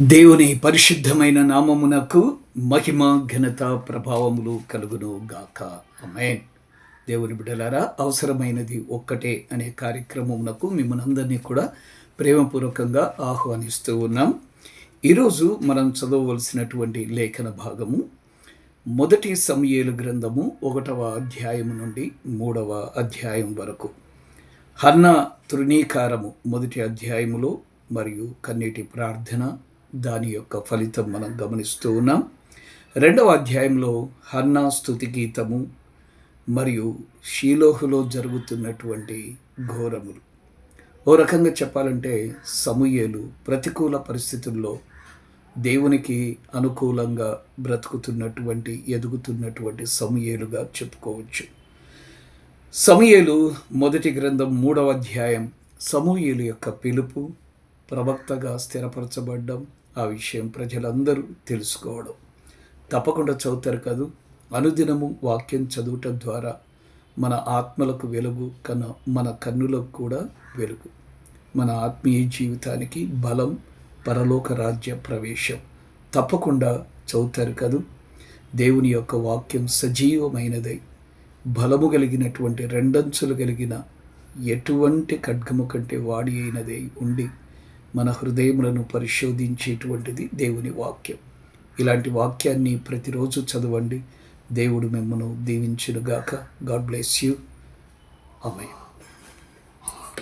దేవుని పరిశుద్ధమైన నామమునకు మహిమ ఘనత ప్రభావములు కలుగును గాక. అమేన్ దేవుని బిడ్డలారా అవసరమైనది ఒక్కటే అనే కార్యక్రమమునకు మిమ్మల్ని అందరినీ కూడా ప్రేమపూర్వకంగా ఆహ్వానిస్తూ ఉన్నాం. ఈరోజు మనం చదవవలసినటువంటి లేఖన భాగము మొదటి సమయేలు గ్రంథము ఒకటవ అధ్యాయము నుండి మూడవ అధ్యాయం వరకు. హన్న తృణీకారము మొదటి అధ్యాయములో మరియు కన్నీటి ప్రార్థన దాని యొక్క ఫలితం మనం గమనిస్తూ ఉన్నాం. రెండవ అధ్యాయంలో హన్నా స్థుతి గీతము మరియు షీలోహులో జరుగుతున్నటువంటి ఘోరములు. ఓ రకంగా చెప్పాలంటే సమూయేలు ప్రతికూల పరిస్థితుల్లో దేవునికి అనుకూలంగా బ్రతుకుతున్నటువంటి ఎదుగుతున్నటువంటి సమూయేలుగా చెప్పుకోవచ్చు. సమూయేలు మొదటి గ్రంథం మూడవ అధ్యాయం సమూయేలు యొక్క పిలుపు ప్రవక్తగా స్థిరపరచబడ్డం ఆ విషయం ప్రజలందరూ తెలుసుకోవడం. తప్పకుండా చదువుతారు కదూ. అనుదినము వాక్యం చదువుట ద్వారా మన ఆత్మలకు వెలుగు కన మన కన్నులకు కూడా వెలుగు. మన ఆత్మీయ జీవితానికి బలం పరలోక రాజ్య ప్రవేశం. తప్పకుండా చదువుతారు కదూ. దేవుని యొక్క వాక్యం సజీవమైనదై బలము కలిగినటువంటి రెండంచులు కలిగిన ఎటువంటి ఖడ్గము కంటే వాడి అయినదై ఉండి మన హృదయములను పరిశోధించేటువంటిది దేవుని వాక్యం. ఇలాంటి వాక్యాన్ని ప్రతిరోజు చదవండి. దేవుడు మిమ్మను దీవించునుగాక. God bless you. అమ్మాయి